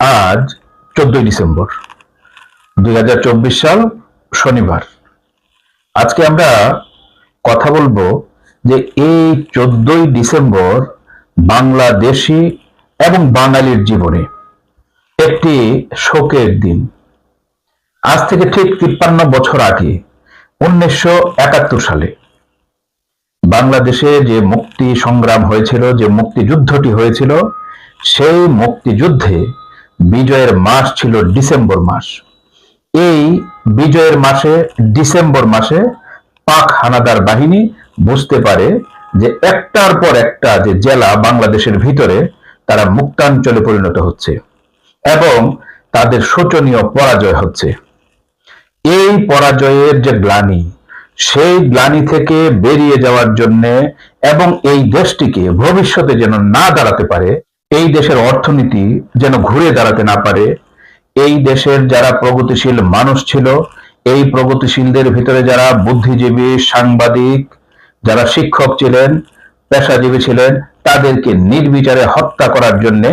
আজ চোদ্দই ডিসেম্বর দু হাজার চব্বিশ সাল শনিবার। আজকে আমরা কথা বলব যে এই চোদ্দই ডিসেম্বর বাংলাদেশি এবং বাঙালির জীবনে একটি শোকের দিন। আজ থেকে ঠিক তিপ্পান্ন বছর আগে, উনিশশো একাত্তর সালে বাংলাদেশে যে মুক্তি সংগ্রাম হয়েছিল, যে মুক্তিযুদ্ধটি হয়েছিল, সেই মুক্তিযুদ্ধে বিজয়ের মাস ছিল ডিসেম্বর মাস। এই বিজয়ের মাসে, ডিসেম্বর মাসে পাক হানাদার বাহিনী বুঝতে পারে যে একটার পর একটা যে জেলা বাংলাদেশের ভিতরে তারা মুক্তাঞ্চলে পরিণত হচ্ছে এবং তাদের শোচনীয় পরাজয় হচ্ছে। এই পরাজয়ের যে গ্লানি, সেই গ্লানি থেকে বেরিয়ে যাওয়ার জন্য এবং এই দেশটিকে ভবিষ্যতে যেন না দাঁড়াতে পারে এই দেশের অর্থনীতি যেন ঘুরে দাঁড়াতে না পারে, এই দেশের যারা প্রগতিশীল মানুষ ছিল, এই প্রগতিশীলদের ভিতরে যারা বুদ্ধিজীবী, সাংবাদিক, যারা শিক্ষক ছিলেন, পেশাজীবী ছিলেন, তাদেরকে নির্বিচারে হত্যা করার জন্য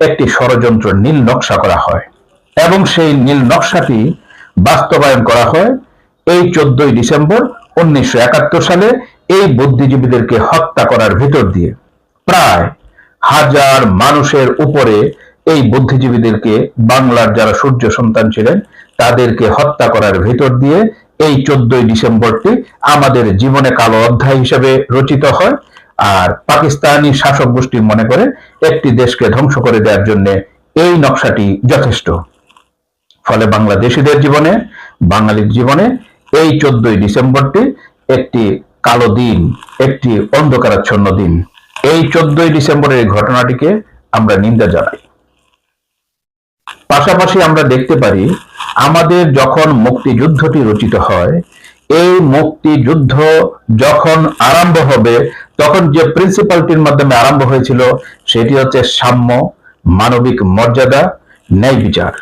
একটি ষড়যন্ত্র নীল নকশা করা হয়। এবং সেই নীল নকশাটি বাস্তবায়ন করা হয় এই চোদ্দই ডিসেম্বর উনিশশো একাত্তর সালে এই বুদ্ধিজীবীদেরকে হত্যা করার ভিতর দিয়ে। প্রায় হাজার মানুষের উপরে এই বুদ্ধিজীবীদেরকে বাংলার যারা সূর্য সন্তান ছিলেন, তাদেরকে হত্যা করার ভিতর দিয়ে এই চোদ্দই ডিসেম্বরটি আমাদের জীবনে কালো অধ্যায় হিসেবে রচিত হয়। আর পাকিস্তানি শাসক গোষ্ঠী মনে করে একটি দেশকে ধ্বংস করে দেওয়ার জন্য এই নকশাটি যথেষ্ট। ফলে বাংলাদেশিদের জীবনে, বাঙালির জীবনে এই চোদ্দই ডিসেম্বরটি একটি কালো দিন, একটি অন্ধকারাচ্ছন্ন দিন। এই চোদ্দই ডিসেম্বরের ঘটনাটিকে আমরা নিন্দা জানাই। পাশাপাশি আমরা দেখতে পারি, আমাদের যখন মুক্তিযুদ্ধটি রচিত হয়, এই মুক্তিযুদ্ধ যখন আরম্ভ হবে, তখন যে প্রিন্সিপালটির মাধ্যমে আরম্ভ হয়েছিল, সেটি হচ্ছে সাম্য, মানবিক মর্যাদা, ন্যায় বিচার।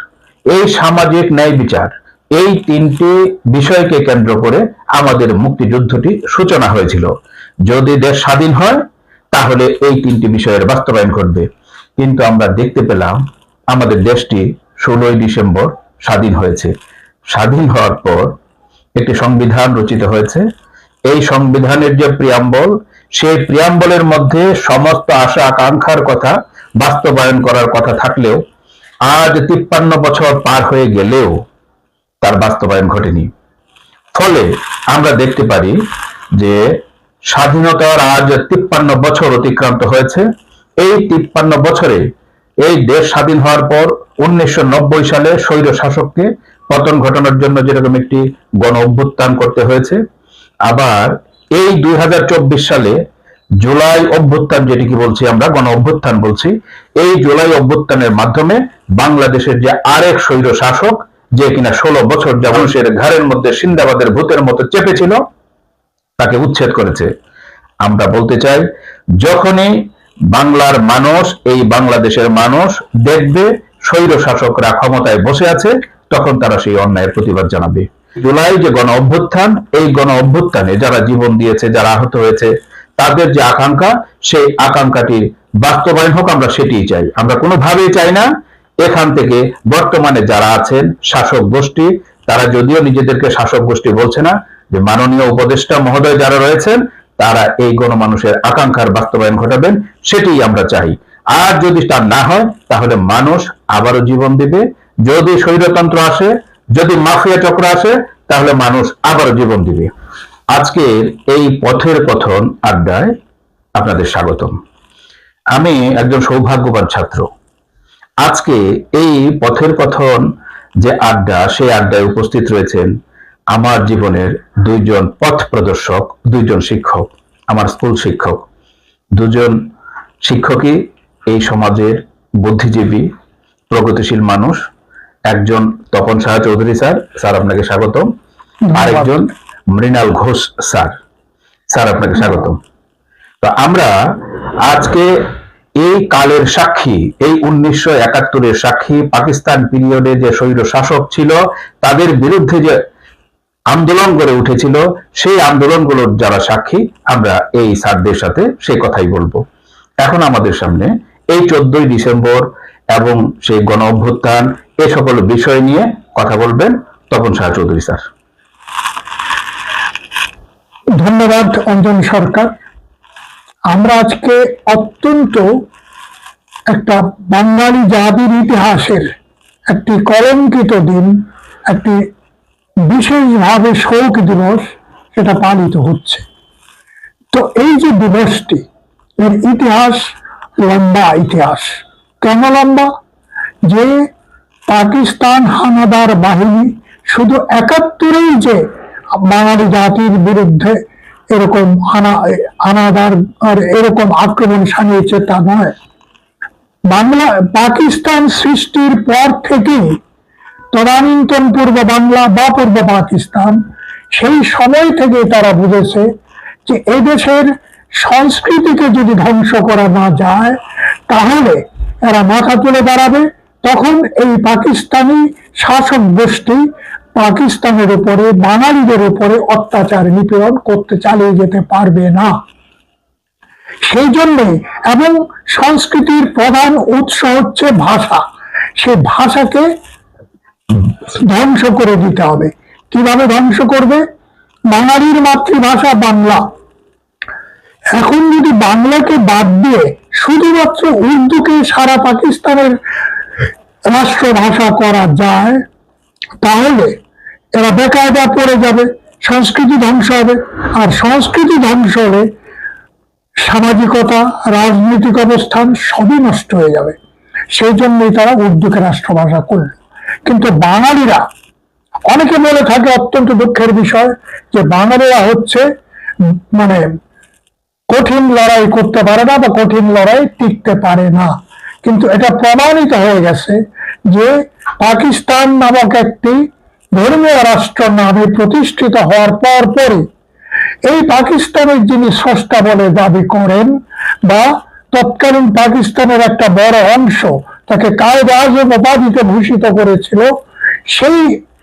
এই সামাজিক ন্যায় বিচার, এই তিনটি বিষয়কে কেন্দ্র করে আমাদের মুক্তিযুদ্ধটি সূচনা হয়েছিল। যদি দেশ স্বাধীন হয় তাহলে এই তিনটি বিষয়ের বাস্তবায়ন ঘটবে। কিন্তু আমরা দেখতে পেলাম আমাদের দেশটি ষোলোই ডিসেম্বর স্বাধীন হয়েছে। স্বাধীন হওয়ার পর একটি সংবিধান রচিত হয়েছে। এই সংবিধানের যে প্রিয়াম্বল, সেই প্রিয়াম্বলের মধ্যে সমস্ত আশা আকাঙ্ক্ষার কথা বাস্তবায়ন করার কথা থাকলেও আজ তিপ্পান্ন বছর পার হয়ে গেলেও তার বাস্তবায়ন ঘটেনি। ফলে আমরা দেখতে পারি যে স্বাধীনতার আজ তিপ্পান্ন বছর অতিক্রান্ত হয়েছে। এই তিপ্পান্ন বছরে এই দেশ স্বাধীন হওয়ার পর উনিশশো নব্বই সালে স্বৈর শাসককে পতন ঘটানোর জন্য যেরকম একটি গণ অভ্যুত্থান করতে হয়েছে, আবার এই দুই হাজার চব্বিশ সালে জুলাই অভ্যুত্থান যেটিকে বলছি আমরা, গণ অভ্যুত্থান বলছি, এই জুলাই অভ্যুত্থানের মাধ্যমে বাংলাদেশের যে আরেক স্বৈর শাসক, যে কিনা ষোলো বছর যা মানুষের ঘরের মধ্যে সিন্দাবাদের ভূতের মতো চেপেছিল তাকে উচ্ছেদ করেছে। আমরা বলতে চাই, যখনই বাংলার মানুষ, এই বাংলাদেশের মানুষ দেখবে স্বৈর শাসকরা ক্ষমতায় বসে আছে, তখন তারা সেই অন্যায়ের প্রতিবাদ জানাবে। জুলাই যে গণ অভ্যুত্থান, এই গণ অভ্যুত্থানে যারা জীবন দিয়েছে, যারা আহত হয়েছে, তাদের যে আকাঙ্ক্ষা, সেই আকাঙ্ক্ষাটির বাস্তবায়ন হোক, আমরা সেটিই চাই। আমরা কোনোভাবেই চাই না, এখান থেকে বর্তমানে যারা আছেন শাসক গোষ্ঠী, তারা যদিও নিজেদেরকে শাসক গোষ্ঠী বলছে না যে মাননীয় উপদেষ্টা মহোদয় যারা রয়েছেন, তারা এই গণমানুষের আকাঙ্ক্ষার বাস্তবায়ন ঘটাবেন, সেটিই আমরা চাই। আর যদি তা না হয়, তাহলে মানুষ আবারও জীবন দিবে। যদি স্বৈরতন্ত্র আসে, যদি মাফিয়া চক্র আসে, তাহলে মানুষ আবারও জীবন দিবে। আজকের এই পথের কথন আড্ডায় আপনাদের স্বাগতম। আমি একজন সৌভাগ্যবান ছাত্র। আজকে এই পথের কথন যে আড্ডা, সেই আড্ডায় উপস্থিত রয়েছেন আমার জীবনের দুইজন পথ প্রদর্শক দুইজন শিক্ষক আমার স্কুল শিক্ষক। দুজন শিক্ষকই এই সমাজের বুদ্ধিজীবী প্রগতিশীল মানুষ। একজন তপন সাহা চৌধুরী স্যার স্যার আপনাকে স্বাগতম। আরেকজন মৃণাল ঘোষ স্যার স্যার আপনাকে স্বাগতম। তো আমরা আজকে এই কালের সাক্ষী এই উনিশশো একাত্তরের সাক্ষী পাকিস্তান পিরিয়ডে যে স্বৈর শাসক ছিল তাদের বিরুদ্ধে যে আন্দোলন গড়ে উঠেছিল, সেই আন্দোলনগুলোর যারা সাক্ষী, আমরা এই স্যারদের সাথে সে কথাই বলব। এখন আমাদের সামনে এই চোদ্দই ডিসেম্বর এবং সেই গণ অভ্যুত্থান, এ সকল বিষয় নিয়ে কথা বলবেন তপন শাহ চৌধুরী স্যার। ধন্যবাদ অঞ্জন সরকার। আমরা আজকে অত্যন্ত একটা বাঙালি জাতির ইতিহাসের একটি কলঙ্কিত দিন, একটি বিশেষভাবে শোক দিবস সেটা পালিত হচ্ছে। তো এই যে দিবসটি, এর ইতিহাস লম্বা ইতিহাস। কেন লম্বা? যে পাকিস্তান হানাদার বাহিনী শুধু একাত্তরেই যে বাঙালি জাতির বিরুদ্ধে এরকম হানা, হানাদার আর এরকম আক্রমণ সানিয়েছে তা নয়। বাংলা, পাকিস্তান সৃষ্টির পর থেকেই তদানীন্তন পূর্ব বাংলা বা পূর্ব পাকিস্তান, সেই সময় থেকে তারা বুঝেছে যে এদেশের সংস্কৃতিকে যদি ধ্বংস করা না যায়, তাহলে এরা মাথা তুলে দাঁড়াবে। তখন এই পাকিস্তানি শাসক গোষ্ঠী পাকিস্তানের উপরে, বাঙালিদের উপরে অত্যাচার নিপীড়ন করতে চালিয়ে যেতে পারবে না। সেই জন্যে এবং সংস্কৃতির প্রধান উৎস হচ্ছে ভাষা। সে ভাষাকে ধ্বংস করে দিতে হবে। কীভাবে ধ্বংস করবে? বাঙালির মাতৃভাষা বাংলা। এখন যদি বাংলাকে বাদ দিয়ে শুধুমাত্র উর্দুকে সারা পাকিস্তানের রাষ্ট্রভাষা করা যায়, তাহলে এরা বেকায়দা পড়ে যাবে, সংস্কৃতি ধ্বংস হবে। আর সংস্কৃতি ধ্বংস হলে সামাজিকতা, রাজনৈতিক অবস্থান সবই নষ্ট হয়ে যাবে। সেই জন্যই তারা উর্দুকে রাষ্ট্রভাষা করল কিন্তু বাঙালিরা, অনেকে বলে থাকে অত্যন্ত দুঃখের বিষয় যে বাঙালিরা হচ্ছে মানে কঠিন লড়াই করতে পারে না বা কঠিন লড়াই টিকতে পারে না। কিন্তু এটা প্রমাণিত হয়ে গেছে যে পাকিস্তান নামক একটি ধর্মীয় রাষ্ট্র নামে প্রতিষ্ঠিত হওয়ার পর পরই এই পাকিস্তানের যিনি স্রষ্টা বলে দাবি করেন বা তৎকালীন পাকিস্তানের একটা বড় অংশ তাকে কায়দে আজম উপাধিতে ভূষিত করেছিল। সেই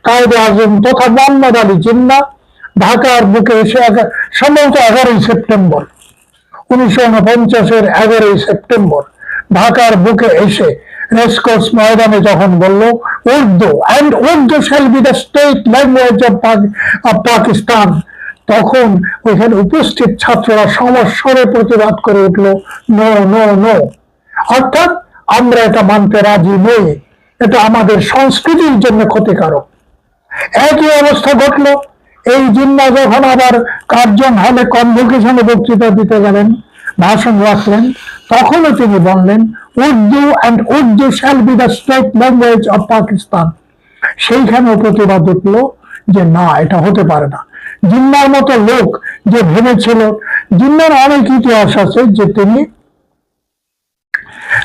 কায়দে আজম তথা মোহাম্মদ আলী জিন্না ঢাকার বুকে এসে সম্ভবত এগারোই সেপ্টেম্বর, উনিশশো উনপঞ্চাশের এগারোই সেপ্টেম্বর ঢাকার বুকে এসে রেসকোর্স ময়দানে যখন বলল, Urdu and Urdu shall be the state language of Pakistan. তখন ওইখানে উপস্থিত ছাত্ররা সমস্বরে প্রতিবাদ করে উঠল নো নো নো অর্থাৎ আমরা এটা মানতে রাজি নই। এটা আমাদের সংস্কৃতির জন্য ক্ষতিকারক। একই অবস্থা ঘটলো, এই জিন্না যখন আবার কার্জন হলে কনভোকেশনে বক্তৃতা দিতে গেলেন, ভাষণ রাখলেন, তখনও তিনি বললেন, Urdu and Urdu shall be the state language of Pakistan সেইখানেও প্রতিবাদ উঠল যে না, এটা হতে পারে না। জিন্নার মতো লোক যে ভেবেছিল জিন্নার অনেক ইতিহাস আছে যে তিনি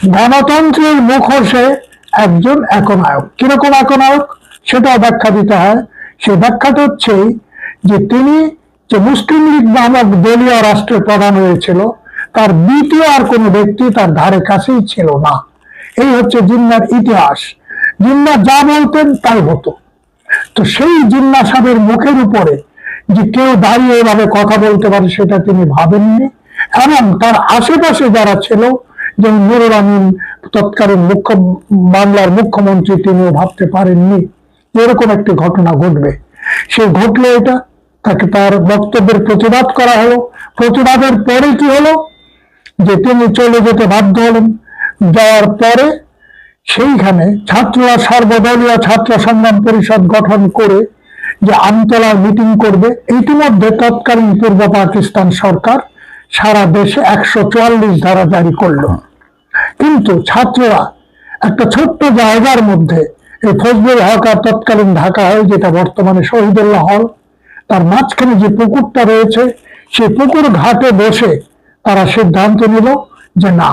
গণতন্ত্রের মুখোশে একজন একনায়ক। কীরকম একনায়ক? সেটা ব্যাখ্যা দিতে হয়। সেই ব্যাখ্যাটা হচ্ছে যে তিনি যে মুসলিম লীগ নামক দলীয় রাষ্ট্রের প্রধান হয়েছিল, তার দ্বিতীয় আর কোনো ব্যক্তি তার ধারে কাছেই ছিল না। এই হচ্ছে জিন্নার ইতিহাস। জিন্না যা বলতেন তাই হতো। তো সেই জিন্না সাহেবের মুখের উপরে যে কেউ দাঁড়িয়ে এভাবে কথা বলতে পারে, সেটা তিনি ভাবেননি। এবং তার আশেপাশে যারা ছিল যেমন নুরুল আমিন তৎকালীন মুখ্য বাংলার মুখ্যমন্ত্রী তিনিও ভাবতে পারেননি এরকম একটি ঘটনা ঘটবে। সে ঘটলো এটা, তাকে তার বক্তব্যের প্রতিবাদ করা হলো। প্রতিবাদের পরে কি হলো? যে তিনি চলে যেতে বাধ্য হলেন। যাওয়ার পরে সেইখানে ছাত্ররা, সর্বদলীয় ছাত্র সংগ্রাম পরিষদ গঠন করে যে আমতলার মিটিং করবে, ইতিমধ্যে তৎকালীন পূর্ব পাকিস্তান সরকার সারা দেশে একশো চুয়াল্লিশ ধারা জারি করল। কিন্তু ছাত্ররা একটা ছোট্ট জায়গার মধ্যে এই ফজলুল হক আর তৎকালীন ঢাকা হয় যেটা বর্তমানে শহীদুল্লাহ হল, তার মাঝখানে যে পুকুরটা রয়েছে, সেই পুকুর ঘাটে বসে তারা সিদ্ধান্ত নিল যে না,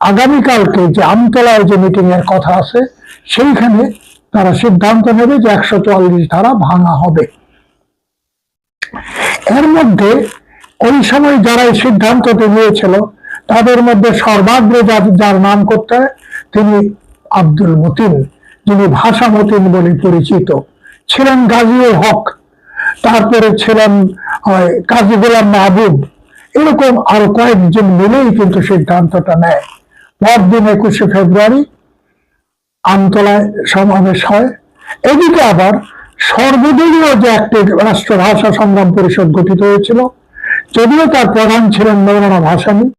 আগামীকালকে যে আমতলায় যে মিটিং এর কথা আছে, সেইখানে তারা সিদ্ধান্ত নেবে যে একশো চুয়াল্লিশ ধারা ভাঙা হবে। এর মধ্যে ওই সময় যারা এই সিদ্ধান্তটি নিয়েছিল তাদের মধ্যে সর্বাগ্রে যার- নাম করতে তিনি আব্দুল মতিন, যিনি ভাষা মতিন বলে পরিচিত। ছিলেন গাজীউল হক, তারপরে ছিলেন কাজী গোলাম মাহবুব। এরকম আরও কয়েকজন মিলেই কিন্তু সিদ্ধান্তটা নেয়। পরদিন একুশে ফেব্রুয়ারি আমতলায় সমাবেশ হয়। এদিকে আবার সর্বদলীয় যে একটি রাষ্ট্র ভাষা সংগ্রাম পরিষদ গঠিত হয়েছিল, যদিও তার প্রধান ছিলেন মৌলানা ভাসানী।